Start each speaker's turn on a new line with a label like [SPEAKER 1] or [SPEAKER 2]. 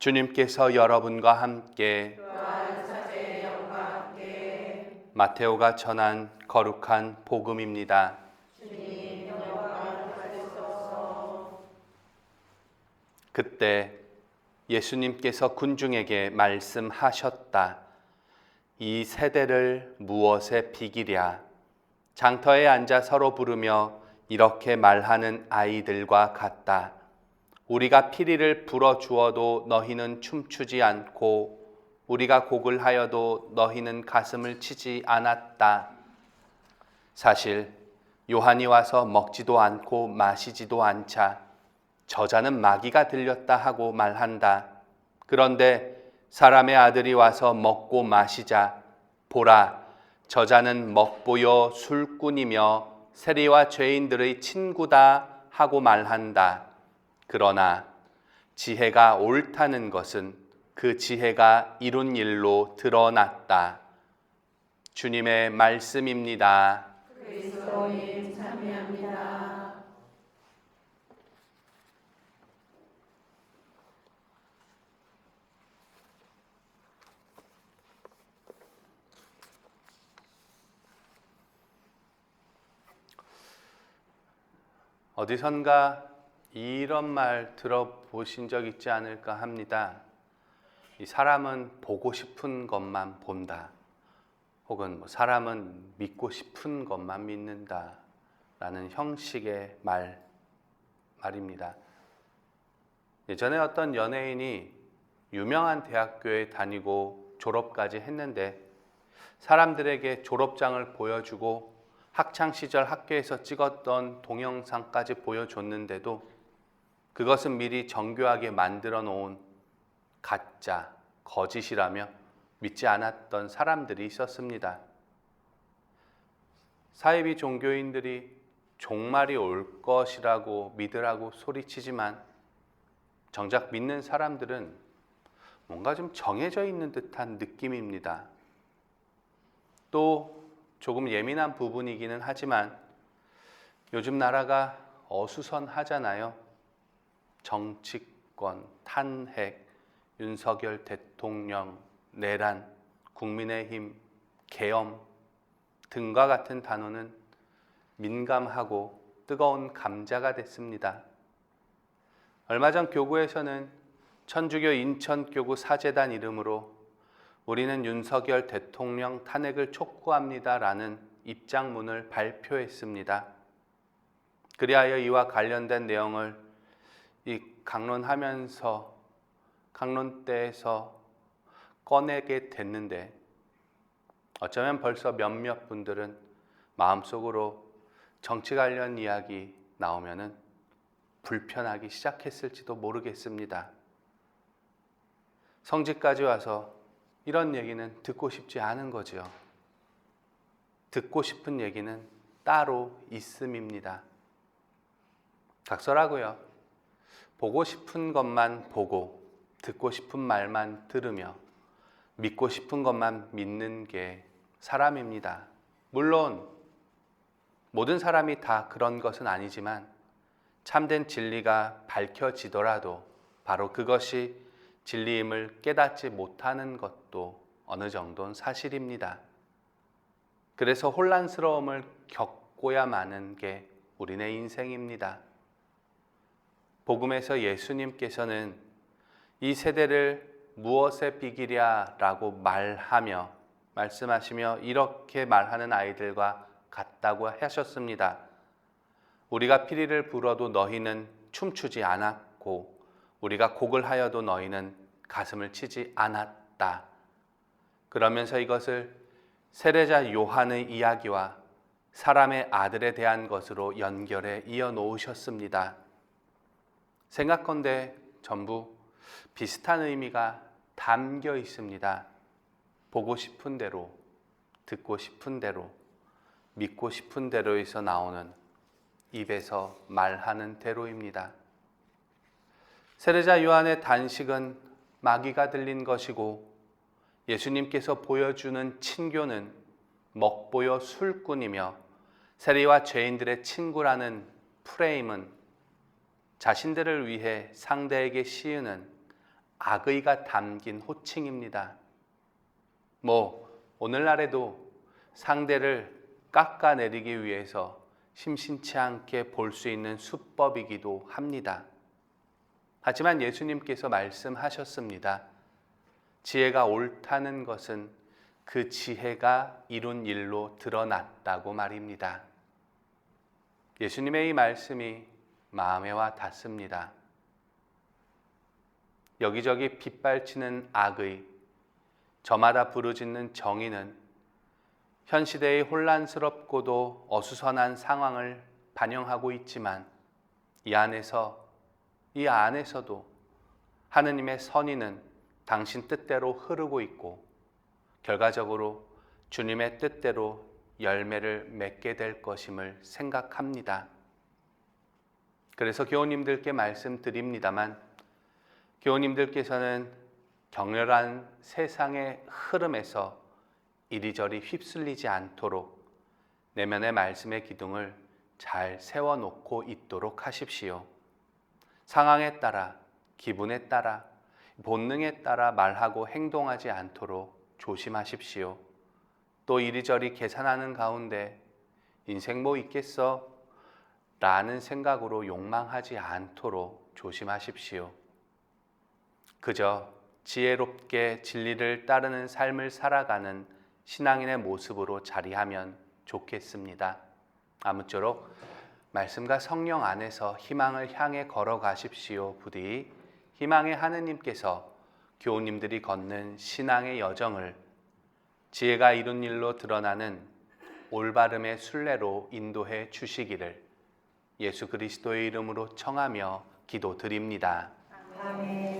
[SPEAKER 1] 주님께서 여러분과 함께 마테오가 전한 거룩한 복음입니다. 그때 예수님께서 군중에게 말씀하셨다. 이 세대를 무엇에 비기랴? 장터에 앉아 서로 부르며 이렇게 말하는 아이들과 같다. 우리가 피리를 불어 주어도 너희는 춤추지 않고 우리가 곡을 하여도 너희는 가슴을 치지 않았다. 사실 요한이 와서 먹지도 않고 마시지도 않자 저자는 마귀가 들렸다 하고 말한다. 그런데 사람의 아들이 와서 먹고 마시자 보라 저자는 먹보여 술꾼이며 세리와 죄인들의 친구다 하고 말한다. 그러나 지혜가 옳다는 것은 그 지혜가 이룬 일로 드러났다. 주님의 말씀입니다.
[SPEAKER 2] 그리스도님 참여합니다.
[SPEAKER 1] 어디선가 이런 말 들어보신 적 있지 않을까 합니다. 이 사람은 보고 싶은 것만 본다. 혹은 뭐 사람은 믿고 싶은 것만 믿는다. 라는 형식의 말, 말입니다. 예전에 어떤 연예인이 유명한 대학교에 다니고 졸업까지 했는데 사람들에게 졸업장을 보여주고 학창 시절 학교에서 찍었던 동영상까지 보여줬는데도 그것은 미리 정교하게 만들어 놓은 가짜, 거짓이라며 믿지 않았던 사람들이 있었습니다. 사이비 종교인들이 종말이 올 것이라고 믿으라고 소리치지만 정작 믿는 사람들은 뭔가 좀 정해져 있는 듯한 느낌입니다. 또 조금 예민한 부분이기는 하지만 요즘 나라가 어수선하잖아요. 정치권, 탄핵, 윤석열 대통령, 내란, 국민의힘, 계엄 등과 같은 단어는 민감하고 뜨거운 감자가 됐습니다. 얼마 전 교구에서는 천주교 인천교구 사재단 이름으로 우리는 윤석열 대통령 탄핵을 촉구합니다라는 입장문을 발표했습니다. 그리하여 이와 관련된 내용을 이 강론하면서 강론대에서 꺼내게 됐는데 어쩌면 벌써 몇몇 분들은 마음속으로 정치 관련 이야기 나오면은 불편하기 시작했을지도 모르겠습니다. 성지까지 와서 이런 얘기는 듣고 싶지 않은 거지요. 듣고 싶은 얘기는 따로 있음입니다. 각설하고요. 보고 싶은 것만 보고 듣고 싶은 말만 들으며 믿고 싶은 것만 믿는 게 사람입니다. 물론 모든 사람이 다 그런 것은 아니지만 참된 진리가 밝혀지더라도 바로 그것이 진리임을 깨닫지 못하는 것도 어느 정도는 사실입니다. 그래서 혼란스러움을 겪고야 마는 게 우리네 인생입니다. 복음에서 예수님께서는 이 세대를 무엇에 비기랴라고 말하며 말씀하시며 이렇게 말하는 아이들과 같다고 하셨습니다. 우리가 피리를 불어도 너희는 춤추지 않았고 우리가 곡을 하여도 너희는 가슴을 치지 않았다. 그러면서 이것을 세례자 요한의 이야기와 사람의 아들에 대한 것으로 연결해 이어 놓으셨습니다. 생각건대 전부 비슷한 의미가 담겨 있습니다. 보고 싶은 대로, 듣고 싶은 대로, 믿고 싶은 대로에서 나오는 입에서 말하는 대로입니다. 세례자 요한의 단식은 마귀가 들린 것이고 예수님께서 보여주는 친교는 먹보여 술꾼이며 세리와 죄인들의 친구라는 프레임은 자신들을 위해 상대에게 씌우는 악의가 담긴 호칭입니다. 뭐 오늘날에도 상대를 깎아내리기 위해서 심심치 않게 볼 수 있는 수법이기도 합니다. 하지만 예수님께서 말씀하셨습니다. 지혜가 옳다는 것은 그 지혜가 이룬 일로 드러났다고 말입니다. 예수님의 이 말씀이 마음에 와 닿습니다. 여기저기 빗발치는 악의, 저마다 부르짖는 정의는 현 시대의 혼란스럽고도 어수선한 상황을 반영하고 있지만 이 안에서 이 안에서도 하느님의 선의는 당신 뜻대로 흐르고 있고 결과적으로 주님의 뜻대로 열매를 맺게 될 것임을 생각합니다. 그래서 교우님들께 말씀드립니다만 교우님들께서는 격렬한 세상의 흐름에서 이리저리 휩쓸리지 않도록 내면의 말씀의 기둥을 잘 세워놓고 있도록 하십시오. 상황에 따라, 기분에 따라, 본능에 따라 말하고 행동하지 않도록 조심하십시오. 또 이리저리 계산하는 가운데 인생 뭐 있겠어? 라는 생각으로 욕망하지 않도록 조심하십시오. 그저 지혜롭게 진리를 따르는 삶을 살아가는 신앙인의 모습으로 자리하면 좋겠습니다. 아무쪼록 말씀과 성령 안에서 희망을 향해 걸어가십시오. 부디 희망의 하느님께서 교우님들이 걷는 신앙의 여정을 지혜가 이룬 일로 드러나는 올바름의 순례로 인도해 주시기를 예수 그리스도의 이름으로 청하며 기도드립니다.
[SPEAKER 2] 아멘.